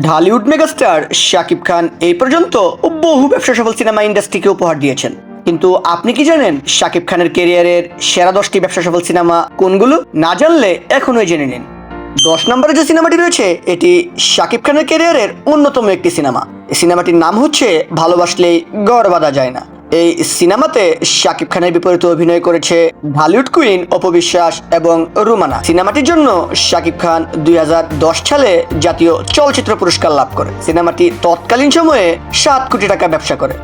Dhallywood megastar Shakib Khan এই পর্যন্ত বহু ব্যবসা সফল সিনেমা ইন্ডাস্ট্রিকে উপহার দিয়েছেন। কিন্তু আপনি কি জানেন শাকিব খানের কেরিয়ারের সেরা দশটি ব্যবসা সফল সিনেমা কোনগুলো? না জানলে এখনই জেনে নিন। দশ নম্বরে যে সিনেমাটি রয়েছে, এটি শাকিব খানের কেরিয়ারের অন্যতম একটি সিনেমা। এই সিনেমাটির নাম হচ্ছে ভালোবাসলেই গড় বাঁধা যায় না। এই সিনেমাতে শাকিব খানের বিপরীতে অভিনয় করেছে ঢালিউড কুইন অপবিশ্বাস এবং রুমানা। সিনেমাটির জন্য শাকিব খান দুই হাজার দশ সালে জাতীয় চলচ্চিত্র পুরস্কার লাভ করে। সিনেমাটি তৎকালীন সময়ে সাত কোটি টাকা ব্যবসা করে।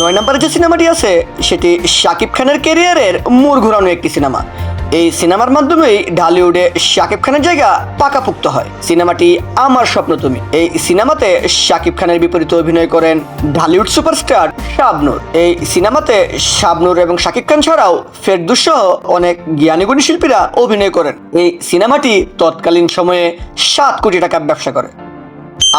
নয় নম্বরে যে সিনেমাটি আছে, সেটি শাকিব খানের কেরিয়ারের মোড় ঘুরানো একটি সিনেমা। এই সিনেমার মাধ্যমেই ঢালিউডে শাকিব খানের জায়গা পাকাপুক্ত হয়। সিনেমাটি আমার স্বপ্ন তুমি। এই সিনেমাতে শাকিব খানের বিপরীতে অভিনয় করেন ঢালিউড সুপারস্টার শাবনুর। এই সিনেমাতে শাবনুর এবং শাকিব খান ছাড়াও ফেরদুস সহ অনেক জ্ঞানীগুণী শিল্পীরা অভিনয় করেন। এই সিনেমাটি তৎকালীন সময়ে সাত কোটি টাকা ব্যবসা করে।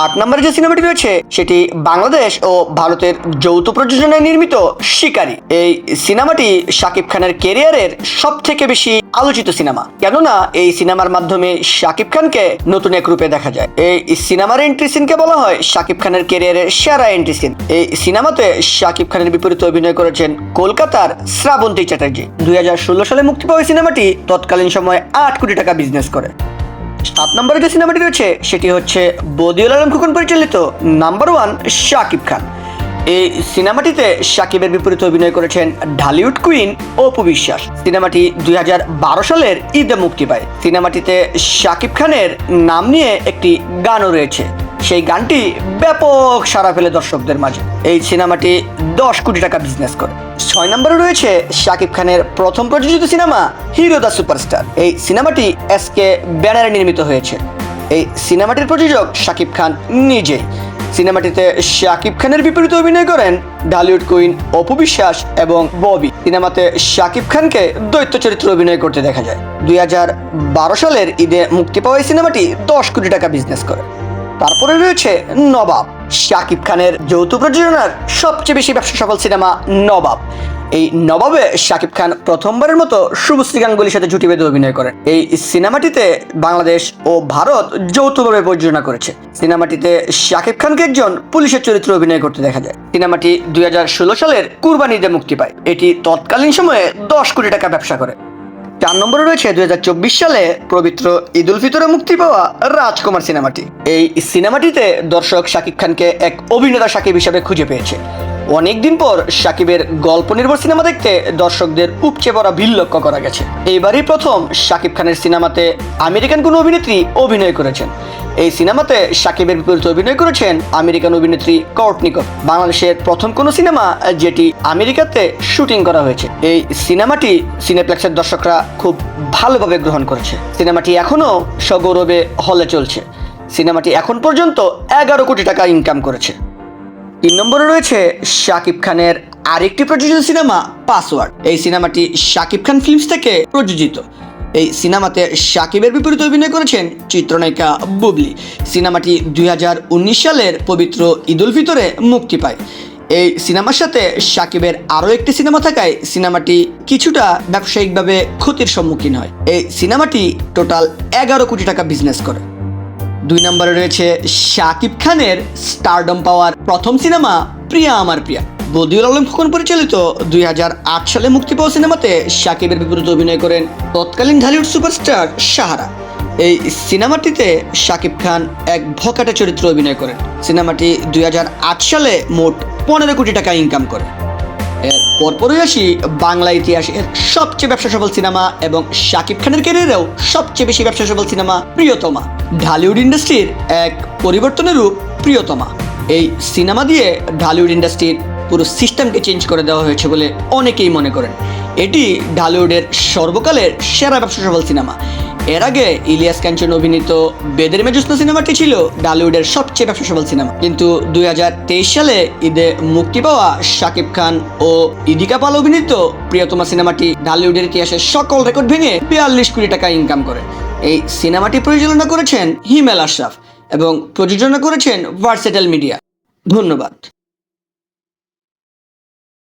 আট নম্বরে যে সিনেমাটি রয়েছে, সেটি বাংলাদেশ ও ভারতের যৌথ প্রযোজনায় নির্মিত শিকারী। এই সিনেমাটি শাকিব খানের ক্যারিয়ারের সব থেকে বেশি আলোচিত সিনেমা। কেননা, এই সিনেমার মাধ্যমে শাকিব খানকে নতুন এক রূপে দেখা যায়। এই সিনেমার এন্ট্রি সিনকে বলা হয় শাকিব খানের কেরিয়ারের সেরা এন্ট্রি সিন এই সিনেমাতে শাকিব খানের বিপরীতে অভিনয় করেছেন কলকাতার শ্রাবন্তী চ্যাটার্জি। দুই হাজার ষোলো সালে মুক্তি পাওয়া সিনেমাটি তৎকালীন সময়ে আট কোটি টাকা বিজনেস করে। সাত নম্বরে যে সিনেমাটি রয়েছে, সেটি হচ্ছে বদিউল আলম খুকন পরিচালিত নাম্বার ওয়ান শাকিব খান। এই সিনেমাটিতে শাকিবের বিপরীতে অভিনয় করেছেন ঢালিউড কুইন অপু বিশ্বাস। সিনেমাটি দুই হাজার বারো সালের ঈদে মুক্তি পায়। সিনেমাটিতে শাকিব খানের নাম নিয়ে একটি গানও রয়েছে। সেই গানটি ব্যাপক সারা ফেলে দর্শকদের মাঝে। এই সিনেমাটি দশ কোটি টাকা বিজনেস করে। ছয় নম্বরে রয়েছে শাকিব খানের প্রথম প্রযোজিত সিনেমা হিরো দ্য সুপারস্টার। এই সিনেমাটি এস কে ব্যানারে নির্মিত হয়েছে। এই সিনেমাটির প্রযোজক শাকিব খান নিজে সিনেমাটিতে শাকিব খানের বিপরীতে অভিনয় করেন ঢালিউড কুইন অপু বিশ্বাস এবং ববি। সিনেমাতে শাকিব খানকে দৈত্য চরিত্রে অভিনয় করতে দেখা যায়। দুই হাজার বারো সালের ঈদে মুক্তি পাওয়া এই সিনেমাটি দশ কোটি টাকা বিজনেস করে। তারপরে রয়েছে নবাব। শাকিব খানের যৌথ প্রযোজনার সবচেয়ে বেশি ব্যবসা সফল সিনেমা নবাব। এই নবাবে শাকিব খান প্রথমবারের মতো শুভশ্রী গাঙ্গুলির সাথে জুটি বেঁধে অভিনয় করেন। এই সিনেমাটিতে বাংলাদেশ ও ভারত যৌথভাবে প্রযোজনা করেছে। সিনেমাটিতে শাকিব খানকে একজন পুলিশের চরিত্রে অভিনয় করতে দেখা যায়। সিনেমাটি দুই হাজার ষোলো সালের কুরবানিতে মুক্তি পায়। এটি তৎকালীন সময়ে দশ কোটি টাকা ব্যবসা করে। চার নম্বরে রয়েছে দুই হাজার চব্বিশ সালে পবিত্র ঈদ উল ফিতরে মুক্তি পাওয়া রাজকুমার সিনেমাটি। এই সিনেমাটিতে দর্শক শাকিব খানকে এক অভিনেতা শাকিব হিসেবে খুঁজে পেয়েছে। অনেকদিন পর সাকিবের গল্প নির্ভর সিনেমা দেখতে দর্শকদের উপচে পড়া ভিড় লক্ষ্য করা গেছে। এইবারই প্রথম সাকিব খানের সিনেমাতে আমেরিকান কোনো অভিনেত্রী অভিনয় করেছেন। এই সিনেমাতে সাকিবের বিপরীতে অভিনয় করেছেন আমেরিকান অভিনেত্রী কর্টনিকপ বাংলাদেশের প্রথম কোনো সিনেমা যেটি আমেরিকাতে শুটিং করা হয়েছে। এই সিনেমাটি সিনেপ্লেক্সের দর্শকরা খুব ভালোভাবে গ্রহণ করেছে। সিনেমাটি এখনও সগৌরবে হলে চলছে। সিনেমাটি এখন পর্যন্ত এগারো কোটি টাকা ইনকাম করেছে। তিন নম্বরে রয়েছে শাকিব খানের আরেকটি প্রযোজিত সিনেমা পাসওয়ার্ড এই সিনেমাটি শাকিব খান ফিল্মস থেকে প্রযোজিত। এই সিনেমাতে শাকিবের বিপরীতে অভিনয় করেছেন চিত্রনায়িকা বুবলি। সিনেমাটি দুই হাজার উনিশ সালের পবিত্র ঈদ উল ফিতরে মুক্তি পায়। এই সিনেমার সাথে শাকিবের আরও একটি সিনেমা থাকায় সিনেমাটি কিছুটা ব্যবসায়িকভাবে ক্ষতির সম্মুখীন হয়। এই সিনেমাটি টোটাল এগারো কোটি টাকা বিজনেস করে। দুই নম্বরে রয়েছে শাকিব খানের স্টারডম পাওয়ার প্রথম সিনেমা প্রিয়া আমার প্রিয়া। বদিউল আলম খোকন পরিচালিত দুই হাজার আট সালে মুক্তি পাওয়া সিনেমাতে শাকিবের বিপরীতে অভিনয় করেন তৎকালীন ঢালিউড সুপারস্টার সাহারা এই সিনেমাটিতে শাকিব খান এক ভকাটে চরিত্রে অভিনয় করেন। সিনেমাটি দুই হাজার আট সালে মোট পনেরো কোটি টাকা ইনকাম করে। এর পরপরই আসি বাংলা ইতিহাসের সবচেয়ে ব্যবসা সফল সিনেমা এবং শাকিব খানের ক্যারিয়ারেও সবচেয়ে বেশি ব্যবসা সফল সিনেমা প্রিয়তমা। ঢালিউড ইন্ডাস্ট্রির এক পরিবর্তনের রূপ প্রিয়তমা। এই সিনেমা দিয়ে ঢালিউড ইন্ডাস্ট্রির পুরো সিস্টেমকে চেঞ্জ করে দেওয়া হয়েছে বলে অনেকেই মনে করেন। এটি ঢালিউডের সর্বকালের সেরা ব্যবসা সফল সিনেমা। এর আগে ইলিয়াস কাঞ্চন অভিনীত বেদের মেজুস্না সিনেমাটি ছিল ডালিউডের সবচেয়ে ব্যবসা সফল সিনেমা। কিন্তু দুই হাজার তেইশ সালে ঈদে মুক্তি পাওয়া শাকিব খান ও ইদিকা পাল অভিনীত প্রিয়তমা সিনেমাটি ডালিউডের ইতিহাসে সকল রেকর্ড ভেঙে বিয়াল্লিশ কোটি টাকা ইনকাম করে। এই সিনেমাটি পরিচালনা করেছেন হিমেল আশরাফ এবং প্রযোজনা করেছেন ভার্সেটাল মিডিয়া। ধন্যবাদ।